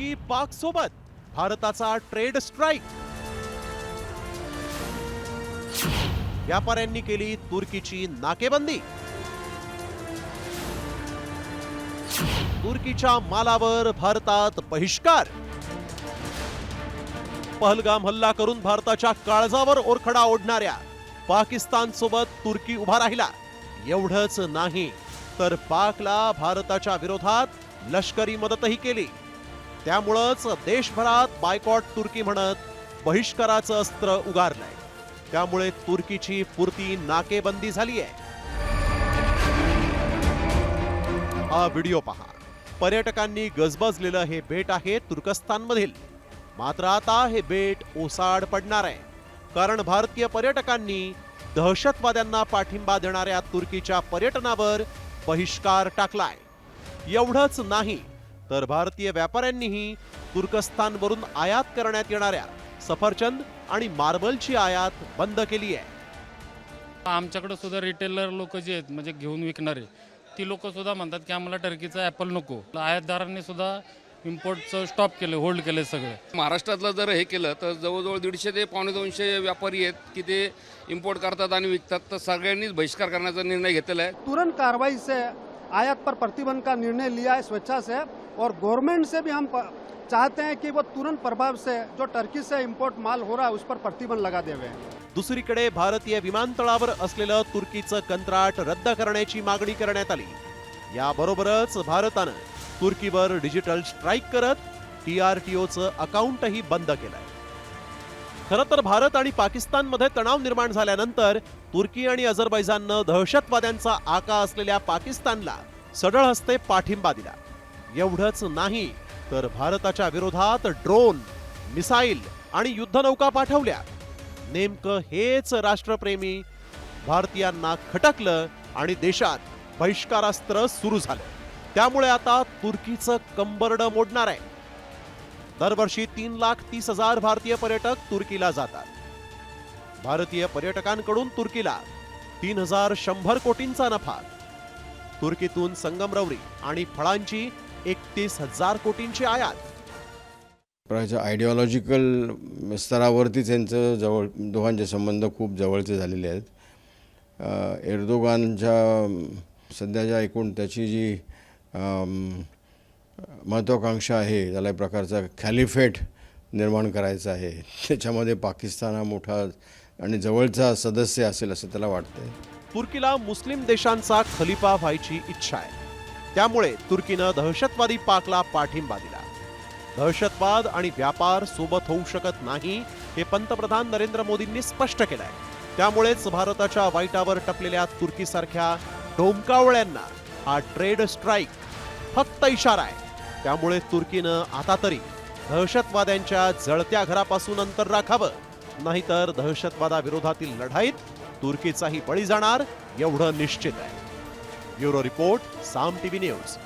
की पाक सोबत भारताचा ट्रेड स्ट्राईक. व्यापाऱ्यांनी केली तुर्कीची नाकेबंदी. तुर्कीच्या मालावर भारतात बहिष्कार. पहलगाम हल्ला करून भारताच्या काळजावर ओरखडा ओढणाऱ्या पाकिस्तान सोबत तुर्की उभा राहिला. एवढंच नाही तर पाकला भारताच्या विरोधात लष्करी मदतही केली. त्यामुळंच देशभरात बायकॉट तुर्की म्हणत बहिष्काराचं अस्त्र उगारलंय. त्यामुळे तुर्कीची पुरती नाकेबंदी झाली आहे हा व्हिडिओ पहा. पर्यटकांनी गजबजलेलं हे बेट आहे तुर्कस्तानमधील. मात्र आता हे बेट ओसाड पडणार आहे. कारण भारतीय पर्यटकांनी दहशतवाद्यांना पाठिंबा देणाऱ्या तुर्कीच्या पर्यटनावर बहिष्कार टाकलाय. एवढंच नाही तर भारतीय व्यापाऱ्यांनीही तुर्कस्तानवरून आयात करण्यात येणाऱ्या सफरचंद आणि मार्बलची आयात बंद केली आहे. आमच्याकडे सुद्धा रिटेलर लोक जे आहेत म्हणजे घेऊन विकणारे ती लोक सुद्धा म्हणतात की आम्हाला टर्कीचा ॲपल नको. आयातदारांनी सुद्धा इम्पोर्टचं स्टॉप केलं होल्ड केले सगळे. महाराष्ट्रातलं जर हे केलं तर जवळजवळ दीडशे ते पावणे दोनशे व्यापारी आहेत की ते इम्पोर्ट करतात आणि विकतात. तर सगळ्यांनीच बहिष्कार करण्याचा निर्णय घेतलेला आहे. तुरंत कार्रवाई से आयात पर प्रतिबंध का निर्णय लिया है स्वेच्छा से? और गवर्नमेंट से भी हम चाहते हैं कि वो तुरंत प्रभाव से जो टर्की से इम्पोर्ट माल हो रहा है उस पर प्रतिबंध लगा देवे। दुसरीकडे भारतीय विमानतळावर असलेलं तुर्कीचं कंत्राट रद्द करण्याची मागणी करण्यात आली. याबरोबरच भारतानं तुर्कीवर डिजिटल स्ट्राईक करत टी आर टी ओचं अकाउंटही बंद केलंय. खरं तर भारत आणि पाकिस्तानमध्ये तणाव निर्माण झाल्यानंतर तुर्की आणि अझरबैजाननं दहशतवाद्यांचा आका असलेल्या पाकिस्तानला सडळ हस्ते पाठिंबा दिला. एवढंच नाही तर भारताच्या विरोधात ड्रोन मिसाईल आणि युद्धनौका पाठवल्या. नेमकं हेच राष्ट्रप्रेमी भारतीयांना खटकलं आणि देशात बहिष्कारास्त्र सुरू झालं. त्यामुळे आता तुर्कीचं कंबरडं मोडणार आहे. दरवर्षी तीन लाख तीस हजार भारतीय पर्यटक तुर्कीला जातात. भारतीय पर्यटकांकडून तुर्कीला तीन हजार शंभर कोटींचा नफा. तुर्कीतून संगमरवरी आणि फळांची एकतीस हजार कोटींची आयात. आयडिओलॉजिकल स्तरावरती त्यांचं जवळ दोघांचे संबंध खूप जवळचे झालेले आहेत. एर्दोगानच्या सध्याच्या एकूण त्याची जी महत्त्वाकांक्षा आहे त्याला एक प्रकारचा खॅलिफेट निर्माण करायचा आहे. त्याच्यामध्ये पाकिस्तान हा मोठा आणि जवळचा सदस्य असेल असं त्याला वाटतंय. तुर्कीला मुस्लिम देशांचा खलिफा व्हायची इच्छा आहे. त्यामुळे तुर्कीनं दहशतवादी पाकला पाठिंबा दिला. दहशतवाद आणि व्यापार सोबत होऊ शकत नाही हे पंतप्रधान नरेंद्र मोदींनी स्पष्ट केलंय. त्यामुळेच भारताच्या वाईटावर टपलेल्या तुर्कीसारख्या डोमकावळ्यांना हा ट्रेड स्ट्राईक फक्त इशारा आहे. त्यामुळे तुर्कीनं आता तरी दहशतवाद्यांच्या जळत्या घरापासून अंतर राखावं. नाहीतर दहशतवादाविरोधातील लढाईत तुर्कीचाही बळी जाणार एवढं निश्चित आहे. Euro Report, Sam TV News.